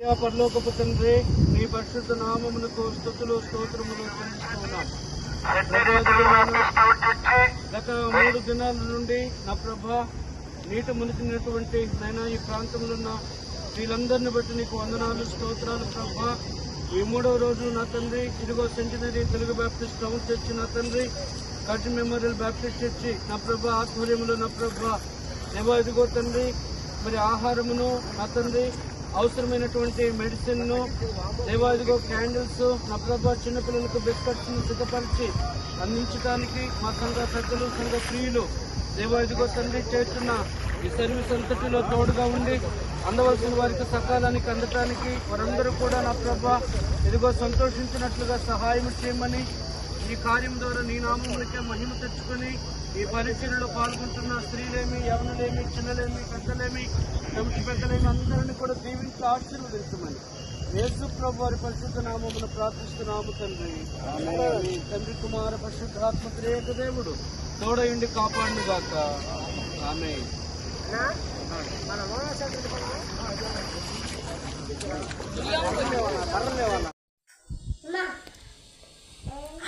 పరలోకపు తండ్రి నీ పరిశుద్ధ నామమునకు స్థుతులు స్తోత్రములు చెల్లిస్తున్నాం గత మూడు దినాల నుండి నా ప్రభ నీట మునిగినటువంటి నైనా ఈ ప్రాంతంలో ఉన్న వీళ్ళందరిని బట్టి నీకు వందనాలు స్తోత్రాలు ప్రభ. ఈ మూడవ రోజు నా తండ్రి ఇదిగో centenary Telugu Baptist town church నా తండ్రి కట్ మెమోరియల్ బ్యాప్టిస్ట్ చర్చి నా ప్రభ ఆధ్వర్యంలో నా ప్రభ. దేవా ఇదిగో తండ్రి మరి ఆహారమును నా తండ్రి అవసరమైనటువంటి మెడిసిన్ను క్యాండిల్స్ నా ప్రభావ చిన్నపిల్లలకు బిస్కట్స్ను సిద్ధపరిచి అందించడానికి మా సంఘ పెద్దలు సంఘ ప్రియులు దేవాదిగో తండ్రి చేస్తున్న ఈ సర్వీస్ అంతటిలో తోడుగా ఉండి అందవలసిన వారికి సకాలానికి అందటానికి వారందరూ కూడా నా ప్రభా ఇదిగో సంతోషించినట్లుగా సహాయం చేయమని ఈ కార్యం ద్వారా నీ నామములకే మహిమ తెచ్చుకొని ఈ పరిచయలో పాల్గొంటున్న స్త్రీలేమి యవనులేమి చిన్నలేమి పెద్దలేమి కమిటీ పెద్దలేమి అందరిని కూడా దీవించి ఆశీర్వదించమని యేసు ప్రభు వారి పరిశుద్ధ నామమును ప్రార్థిస్తున్నాము తండ్రి. తండ్రి కుమార పరిశుద్ధాత్మ త్రియేక దేవుడు. తోడయుండి కాపాడును గాక ఆమె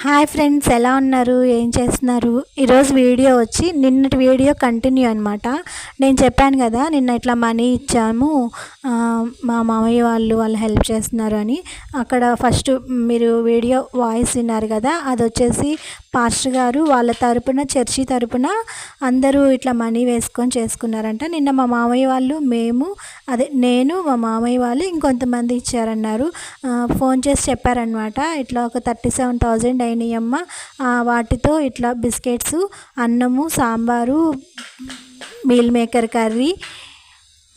హాయ్ ఫ్రెండ్స్ ఎలా ఉన్నారు? ఏం చేస్తున్నారు? ఈరోజు వీడియో వచ్చి నిన్నటి వీడియో కంటిన్యూ అనమాట నేను చెప్పాను కదా నిన్న ఇట్లా మనీ ఇచ్చాము. మా మామయ్య వాళ్ళు వాళ్ళు హెల్ప్ చేస్తున్నారు అని. అక్కడ ఫస్ట్ మీరు వీడియో వాయిస్ విన్నారు కదా అది వచ్చేసి పాస్టర్ గారు వాళ్ళ తరపున చర్చి తరపున అందరూ ఇట్లా మనీ వేసుకొని చేసుకున్నారంట. నిన్న మా మామయ్య వాళ్ళు మేము అదే నేను మా మామయ్య వాళ్ళు ఇంకొంతమంది ఇచ్చారన్నారు. ఫోన్ చేసి చెప్పారనమాట ఇట్లా ఒక థర్టీ సెవెన్ థౌజండ్ అయినాయమ్మ. వాటితో ఇట్లా బిస్కెట్స్ అన్నము సాంబారు మీల్ మేకర్ కర్రీ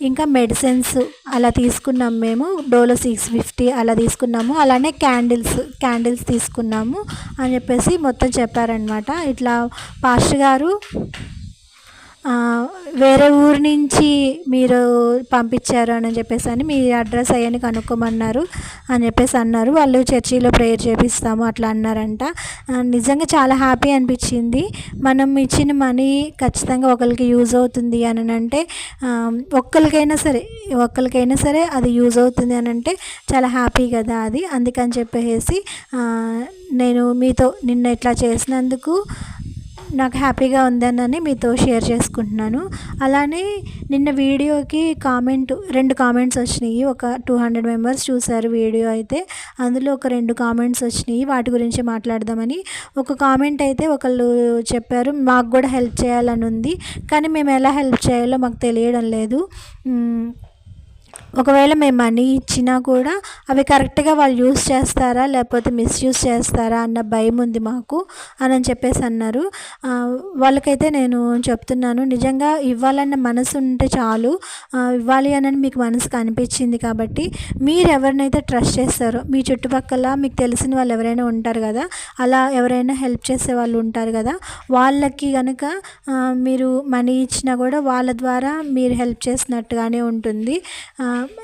ఇంకా మెడిసిన్స్ అలా తీసుకున్నాం మేము. డోలో సిక్స్ ఫిఫ్టీ అలా తీసుకున్నాము. అలానే క్యాండిల్స్ క్యాండిల్స్ తీసుకున్నాము అని చెప్పేసి మొత్తం చెప్పారనమాట ఇట్లా పాస్టర్ గారు వేరే ఊరు నుంచి మీరు పంపించారు అని చెప్పేసి అని మీ అడ్రస్ అయ్యని కనుక్కోమన్నారు అని చెప్పేసి అన్నారు. వాళ్ళు చర్చిలో ప్రేయర్ చేపిస్తాము అట్లా అన్నారంట. నిజంగా చాలా హ్యాపీ అనిపించింది. మనం ఇచ్చిన మనీ ఖచ్చితంగా ఒకరికి యూజ్ అవుతుంది అని అంటే ఒక్కరికైనా సరే ఒక్కరికైనా సరే అది యూజ్ అవుతుంది అని అంటే చాలా హ్యాపీ కదా అది. అందుకని చెప్పేసి నేను మీతో నిన్న ఇట్లా చేసినందుకు నాకు హ్యాపీగా ఉందనని మీతో షేర్ చేసుకుంటున్నాను. అలానే నిన్న వీడియోకి కామెంట్ రెండు కామెంట్స్ వచ్చినాయి. ఒక టూ హండ్రెడ్ మెంబర్స్ చూశారు వీడియో అయితే. అందులో ఒక రెండు కామెంట్స్ వచ్చినాయి. వాటి గురించి మాట్లాడదామని. ఒక కామెంట్ అయితే ఒకళ్ళు చెప్పారు మాకు కూడా హెల్ప్ చేయాలని ఉంది. కానీ మేము ఎలా హెల్ప్ చేయాలో మాకు తెలియడం లేదు. ఒకవేళ మేము మనీ ఇచ్చినా కూడా అవి కరెక్ట్గా వాళ్ళు యూస్ చేస్తారా లేకపోతే మిస్యూజ్ చేస్తారా అన్న భయం ఉంది మాకు అని అని చెప్పేసి అన్నారు. వాళ్ళకైతే నేను చెప్తున్నాను నిజంగా ఇవ్వాలన్న మనసు ఉంటే చాలు. ఇవ్వాలి అని మీకు మనసు కనిపించింది కాబట్టి మీరు ఎవరినైతే ట్రస్ట్ చేస్తారో మీ చుట్టుపక్కల మీకు తెలిసిన వాళ్ళు ఎవరైనా ఉంటారు కదా అలా ఎవరైనా హెల్ప్ చేసే వాళ్ళు ఉంటారు కదా వాళ్ళకి కనుక మీరు మనీ ఇచ్చినా కూడా వాళ్ళ ద్వారా మీరు హెల్ప్ చేసినట్టుగానే ఉంటుంది.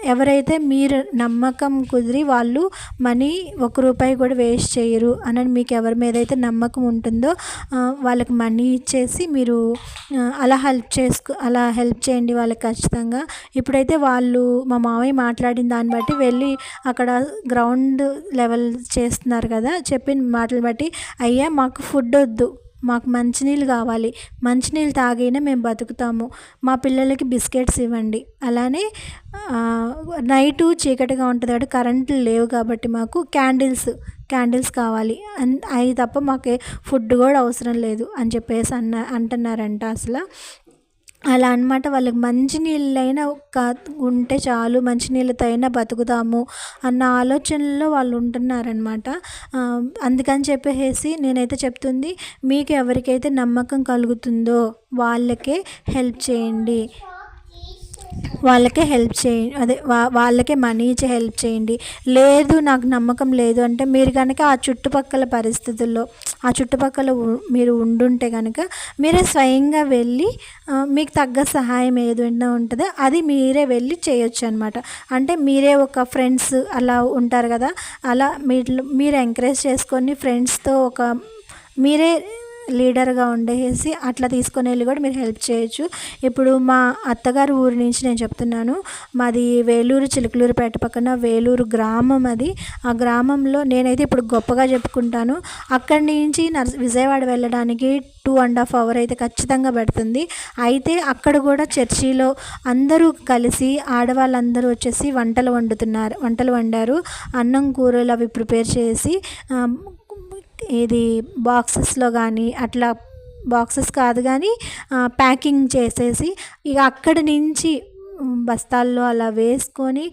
ఎవరైతే మీరు నమ్మకం కుదిరి వాళ్ళు మనీ ఒక రూపాయి కూడా వేస్ట్ చేయరు. అని మీకు ఎవరి మీద అయితే నమ్మకం ఉంటుందో వాళ్ళకి మనీ ఇచ్చేసి మీరు అలా హెల్ప్ చేసుకు అలా హెల్ప్ చేయండి వాళ్ళకి ఖచ్చితంగా. ఇప్పుడైతే వాళ్ళు మా మామయ్య మాట్లాడిన దాన్ని బట్టి వెళ్ళి అక్కడ గ్రౌండ్ లెవెల్ చేస్తున్నారు కదా చెప్పిన మాటలు బట్టి అయ్యా మాకు ఫుడ్ వద్దు. మాకు మంచినీళ్ళు కావాలి. మంచినీళ్ళు తాగినా మేము బతుకుతాము. మా పిల్లలకి బిస్కెట్స్ ఇవ్వండి. అలానే నైటు చీకటిగా ఉంటుంది కాబట్టి కరెంట్లు లేవు కాబట్టి మాకు క్యాండిల్స్ క్యాండిల్స్ కావాలి. అన్- అవి తప్ప మాకు ఫుడ్ కూడా అవసరం లేదు అని చెప్పేసి అన్న అంటున్నారంట అసలు. అలా అన్నమాట. వాళ్ళకి మంచి నీళ్ళైనా ఒక ఉంటే చాలు మంచినీళ్ళతో అయినా బతుకుతాము అన్న ఆలోచనలో వాళ్ళు ఉంటున్నారనమాట అందుకని చెప్పేసి నేనైతే చెప్తుంది మీకు ఎవరికైతే నమ్మకం కలుగుతుందో వాళ్ళకే హెల్ప్ చేయండి. వాళ్ళకే హెల్ప్ చేయండి. అదే వా వాళ్ళకే మనీ ఇచ్చి హెల్ప్ చేయండి. లేదు నాకు నమ్మకం లేదు అంటే మీరు కనుక ఆ చుట్టుపక్కల పరిస్థితుల్లో ఆ చుట్టుపక్కల మీరు ఉండుంటే కనుక మీరే స్వయంగా వెళ్ళి మీకు తగ్గ సహాయం ఏదైనా ఉంటుందో అది మీరే వెళ్ళి చేయొచ్చు అనమాట అంటే మీరే ఒక ఫ్రెండ్స్ అలా ఉంటారు కదా అలా మీరు మీరు ఎంకరేజ్ చేసుకొని ఫ్రెండ్స్తో ఒక మీరే లీడర్గా ఉండేసి అట్లా తీసుకొని వెళ్ళి కూడా మీరు హెల్ప్ చేయొచ్చు. ఇప్పుడు మా అత్తగారు ఊరి నుంచి నేను చెప్తున్నాను. మాది వేలూరు చిలుకలూరుపేట పక్కన వేలూరు గ్రామం అది. ఆ గ్రామంలో నేనైతే ఇప్పుడు గొప్పగా చెప్పుకుంటాను. అక్కడి నుంచి నర్స్ విజయవాడ వెళ్ళడానికి టూ అండ్ హాఫ్ అవర్ అయితే ఖచ్చితంగా పడుతుంది. అయితే అక్కడ కూడా చర్చిలో అందరూ కలిసి ఆడవాళ్ళందరూ వచ్చేసి వంటలు వండుతున్నారు వంటలు వండారు. అన్నం కూరలు అవి ప్రిపేర్ చేసి ఇది బాక్సెస్లో కానీ అట్లా బాక్సెస్ కాదు కానీ ప్యాకింగ్ చేసేసి ఇక అక్కడి నుంచి బస్తాల్లో అలా వేసుకొని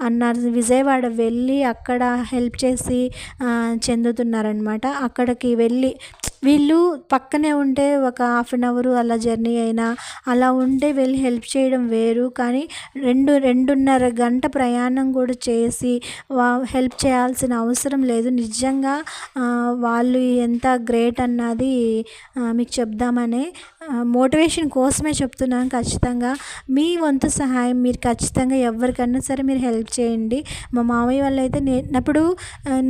అన్నారు విజయవాడ వెళ్ళి అక్కడ హెల్ప్ చేసి చెందుతున్నారనమాట అక్కడికి వెళ్ళి వీళ్ళు పక్కనే ఉంటే ఒక హాఫ్ అన్ అవర్ అలా జర్నీ అయినా అలా ఉంటే వీళ్ళు హెల్ప్ చేయడం వేరు. కానీ రెండు రెండున్నర గంట ప్రయాణం కూడా చేసి వా హెల్ప్ చేయాల్సిన అవసరం లేదు. నిజంగా వాళ్ళు ఎంత గ్రేట్ అన్నది మీకు చెప్దామనే మోటివేషన్ కోసమే చెప్తున్నాను ఖచ్చితంగా. మీ వంతు సహాయం మీరు ఖచ్చితంగా ఎవరికన్నా సరే మీరు హెల్ప్ చేయండి. మా మామయ్య వాళ్ళు అయితే నేనప్పుడు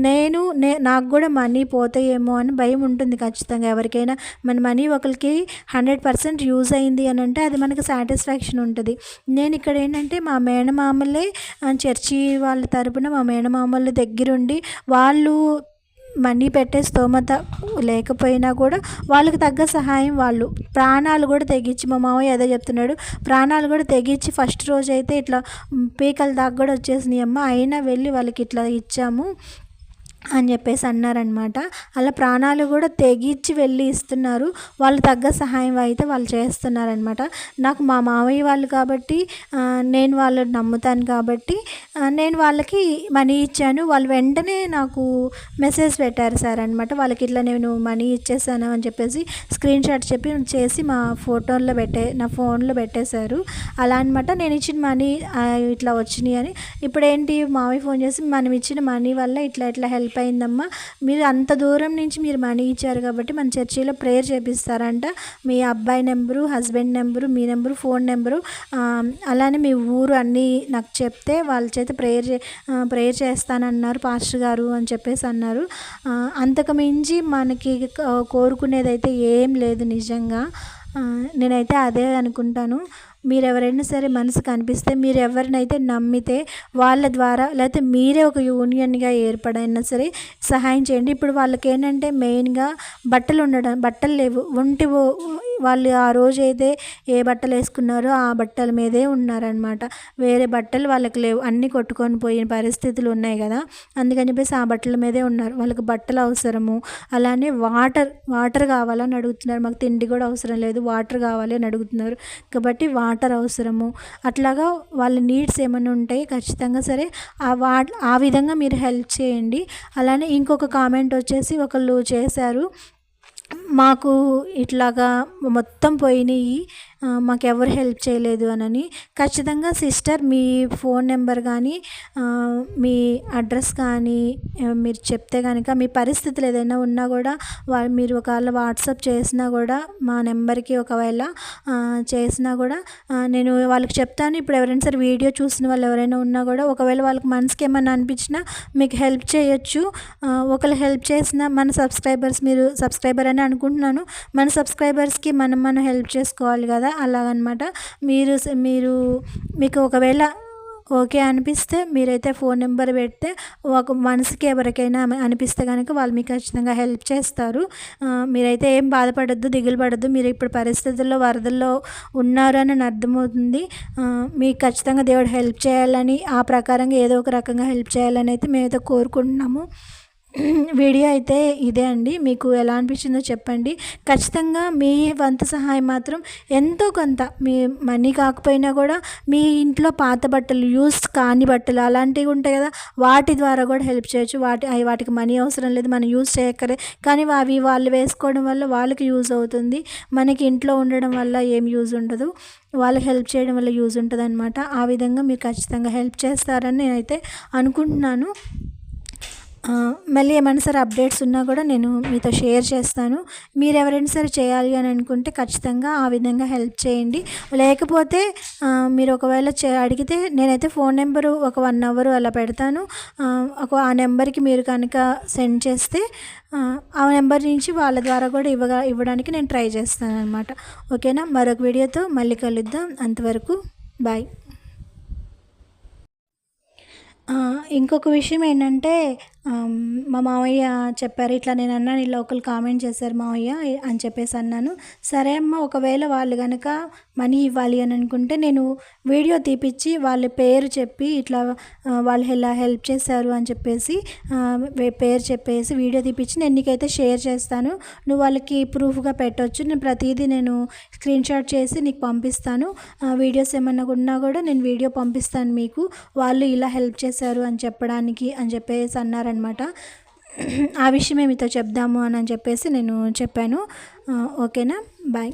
నేను నే నాకు కూడా మనీ పోతాయేమో అని భయం ఉంటుంది ఖచ్చితంగా. ఎవరికైనా మన మనీ ఒకరికి హండ్రెడ్ పర్సెంట్ యూజ్ అయింది అని అంటే అది మనకు సాటిస్ఫాక్షన్ ఉంటుంది. నేను ఇక్కడ ఏంటంటే మా మేనమామలే చర్చి వాళ్ళ తరపున మా మేనమామల దగ్గరుండి వాళ్ళు మనీ పెట్టే స్తోమత లేకపోయినా కూడా వాళ్ళకి తగ్గ సహాయం వాళ్ళు. ప్రాణాలు కూడా తెగించి మా మామయ్య ఏదో చెప్తున్నాడు ప్రాణాలు కూడా తెగించి ఫస్ట్ రోజు అయితే ఇట్లా పీకల దాకా కూడా వచ్చేసినాయి అమ్మ. అయినా వెళ్ళి వాళ్ళకి ఇట్లా ఇచ్చాము. అని చెప్పేసి అన్నారనమాట అలా ప్రాణాలు కూడా తెగించి వెళ్ళి ఇస్తున్నారు. వాళ్ళు తగ్గ సహాయం అయితే వాళ్ళు చేస్తున్నారనమాట నాకు మా మామయ్య వాళ్ళు కాబట్టి నేను వాళ్ళని నమ్ముతాను కాబట్టి నేను వాళ్ళకి మనీ ఇచ్చాను. వాళ్ళు వెంటనే నాకు మెసేజ్ పెట్టారు సార్ అనమాట వాళ్ళకి ఇట్లా నేను మనీ ఇచ్చేసాను అని చెప్పేసి స్క్రీన్ షాట్ చెప్పి చేసి మా ఫోటోల్లో పెట్టే నా ఫోన్లో పెట్టేశారు. అలా అనమాట నేను ఇచ్చిన మనీ ఇట్లా వచ్చినాయి అని. ఇప్పుడు ఏంటి మామయ్య ఫోన్ చేసి మనం ఇచ్చిన మనీ వల్ల ఇట్లా ఇట్లా హెల్ప్ అయిపోయిందమ్మా. మీరు అంత దూరం నుంచి మీరు మనీ ఇచ్చారు కాబట్టి మన చర్చిలో ప్రేయర్ చేపిస్తారంట. మీ అబ్బాయి నెంబరు హస్బెండ్ నెంబరు మీ నెంబరు ఫోన్ నెంబరు అలానే మీ ఊరు అన్నీ నాకు చెప్తే వాళ్ళ చేత ప్రేయర్ చే ప్రేయర్ చేస్తానన్నారు పాస్టర్ గారు అని చెప్పేసి అన్నారు. అంతకు మించి మనకి కోరుకునేదైతే ఏం లేదు నిజంగా. నేనైతే అదే అనుకుంటాను. మీరు ఎవరైనా సరే మనసు కనిపిస్తే మీరు ఎవరినైతే నమ్మితే వాళ్ళ ద్వారా లేకపోతే మీరే ఒక యూనియన్గా ఏర్పడైనా సరే సహాయం చేయండి. ఇప్పుడు వాళ్ళకి ఏంటంటే మెయిన్గా బట్టలు ఉండడం బట్టలు లేవు. ఒంటి వాళ్ళు ఆ రోజు అయితే ఏ బట్టలు వేసుకున్నారో ఆ బట్టల మీదే ఉన్నారనమాట వేరే బట్టలు వాళ్ళకి లేవు. అన్నీ కొట్టుకొని పోయిన పరిస్థితులు ఉన్నాయి కదా. అందుకని చెప్పేసి ఆ బట్టల మీదే ఉన్నారు. వాళ్ళకి బట్టలు అవసరము. అలానే వాటర్ వాటర్ కావాలని అడుగుతున్నారు. మాకు తిండి కూడా అవసరం లేదు. వాటర్ కావాలి అని అడుగుతున్నారు. కాబట్టి వాటర్ అవసరము. అట్లాగా వాళ్ళ నీడ్స్ ఏమైనా ఉంటాయి ఖచ్చితంగా సరే ఆ వా ఆ విధంగా మీరు హెల్ప్ చేయండి. అలానే ఇంకొక కామెంట్ వచ్చేసి ఒకళ్ళు చేశారు. మాకు ఇట్లాగా మొత్తం పోయినాయి. మాకెవరు మాకు ఎవరు హెల్ప్ చేయలేదు అనని ఖచ్చితంగా సిస్టర్ మీ ఫోన్ నెంబర్ కానీ మీ అడ్రస్ కానీ మీరు చెప్తే కనుక మీ పరిస్థితులు ఏదైనా ఉన్నా కూడా వాళ్ళు మీరు ఒకవేళ వాట్సాప్ చేసినా కూడా మా నెంబర్కి ఒకవేళ చేసినా కూడా నేను వాళ్ళకి చెప్తాను. ఇప్పుడు ఎవరైనా సరే వీడియో చూసిన వాళ్ళు ఎవరైనా ఉన్నా కూడా ఒకవేళ వాళ్ళకి మనసుకి ఏమైనా అనిపించినా మీకు హెల్ప్ చేయొచ్చు. ఒకళ్ళు హెల్ప్ చేసిన మన సబ్స్క్రైబర్స్ మీరు సబ్స్క్రైబర్ అని అనుకుంటున్నాను. మన సబ్స్క్రైబర్స్కి మనం మనం హెల్ప్ చేసుకోవాలి కదా. అలాగనమాట. మీరు మీరు మీకు ఒకవేళ ఓకే అనిపిస్తే మీరైతే ఫోన్ నెంబర్ పెడితే ఒక మనసుకి ఎవరికైనా అనిపిస్తే కనుక వాళ్ళు మీకు ఖచ్చితంగా హెల్ప్ చేస్తారు. మీరైతే ఏం బాధపడద్దు దిగులు పడద్దు. మీరు ఇప్పుడు పరిస్థితుల్లో వరదల్లో ఉన్నారు అని అర్థమవుతుంది మీకు ఖచ్చితంగా దేవుడు హెల్ప్ చేయాలని ఆ ప్రకారంగా ఏదో ఒక రకంగా హెల్ప్ చేయాలని అయితే మేమైతే కోరుకుంటున్నాము. వీడియో అయితే ఇదే అండి. మీకు ఎలా అనిపించిందో చెప్పండి. ఖచ్చితంగా మీ వంతు సహాయం మాత్రం ఎంతో కొంత మీ మనీ కాకపోయినా కూడా మీ ఇంట్లో పాత బట్టలు యూస్ కాని బట్టలు అలాంటివి ఉంటాయి కదా వాటి ద్వారా కూడా హెల్ప్ చేయొచ్చు. వాటి అవి వాటికి మనీ అవసరం లేదు. మనం యూస్ చేయక్కరే కానీ అవి వాళ్ళు వేసుకోవడం వల్ల వాళ్ళకి యూజ్ అవుతుంది. మనకి ఇంట్లో ఉండడం వల్ల ఏం యూజ్ ఉండదు. వాళ్ళకి హెల్ప్ చేయడం వల్ల యూజ్ ఉంటుంది అనమాట ఆ విధంగా మీరు ఖచ్చితంగా హెల్ప్ చేస్తారని నేనైతే అనుకుంటున్నాను. మళ్ళీ ఏమైనా సరే అప్డేట్స్ ఉన్నా కూడా నేను మీతో షేర్ చేస్తాను. మీరు ఎవరైనా సరే చేయాలి అని అనుకుంటే ఖచ్చితంగా ఆ విధంగా హెల్ప్ చేయండి. లేకపోతే మీరు ఒకవేళ చే అడిగితే నేనైతే ఫోన్ నెంబరు ఒక వన్ అవర్ అలా పెడతాను. ఒక ఆ నెంబర్కి మీరు కనుక సెండ్ చేస్తే ఆ, నెంబర్ నుంచి వాళ్ళ ద్వారా కూడా ఇవ్వగా ఇవ్వడానికి నేను ట్రై చేస్తాను అనమాట ఓకేనా? మరొక వీడియోతో మళ్ళీ కలుద్దాం. అంతవరకు బాయ్. ఇంకొక విషయం ఏంటంటే మా మామయ్య చెప్పారు ఇట్లా నేను అన్నాను ఇలా ఒకరు కామెంట్ చేశారు మామయ్య అని చెప్పేసి అన్నాను. సరే అమ్మ ఒకవేళ వాళ్ళు కనుక మనీ ఇవ్వాలి అని అనుకుంటే నేను వీడియో తీపిచ్చి వాళ్ళ పేరు చెప్పి ఇట్లా వాళ్ళు ఇలా హెల్ప్ చేశారు అని చెప్పేసి పేరు చెప్పేసి వీడియో తీపిచ్చి నేను నీకైతే షేర్ చేస్తాను. నువ్వు వాళ్ళకి ప్రూఫ్గా పెట్టొచ్చు. నేను ప్రతిదీ నేను స్క్రీన్ షాట్ చేసి నీకు పంపిస్తాను. వీడియోస్ ఏమన్నా ఉన్నా కూడా నేను వీడియో పంపిస్తాను మీకు. వాళ్ళు ఇలా హెల్ప్ చేశారు అని చెప్పడానికి అని చెప్పేసి అనమాట ఆ విషయం మీతో చెప్దాము అని చెప్పేసి నేను చెప్పాను. ఓకేనా? బాయ్.